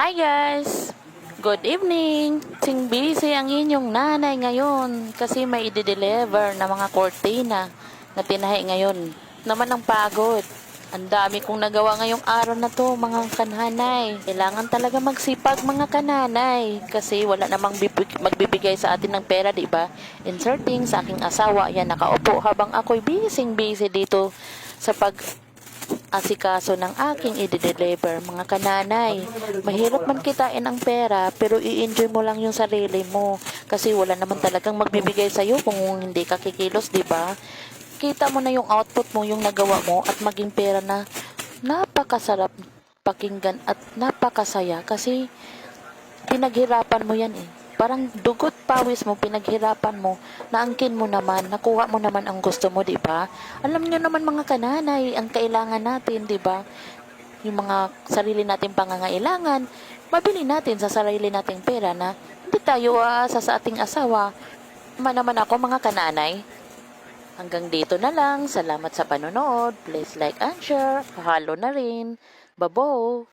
Hi guys! Good evening! Sing busy ang inyong nanay ngayon kasi may i-deliver na mga kortina na tinahi ngayon. Naman ang pagod. Ang dami kong nagawa ngayong araw na to, mga kananay. Kailangan talaga magsipag mga kananay kasi wala namang bibig- magbibigay sa atin ng pera, di ba? Inserting sa aking asawa, yan nakaupo habang ako'y busy busy dito sa pag asikaso ng aking i-deliver mga kananay. Mahirap man kitain ang pera pero i-enjoy mo lang yung sarili mo kasi wala naman talagang magbibigay sa iyo kung hindi ka kikilos, 'di ba? Kita mo na yung output mo, yung nagawa mo at maging pera na napakasarap pakinggan at napakasaya kasi pinaghirapan mo yan eh. Parang dugot pawis mo, pinaghirapan mo, naangkin mo naman, nakuha mo naman ang gusto mo, di ba? Alam niyo naman mga kananay, ang kailangan natin, di ba? Yung mga sarili nating pangangailangan, mabili natin sa sarili nating pera na hindi tayo aasa sa ating asawa. Man naman ako mga kananay. Hanggang dito na lang. Salamat sa panonood. Please like and share. Pahalo na rin. Babo!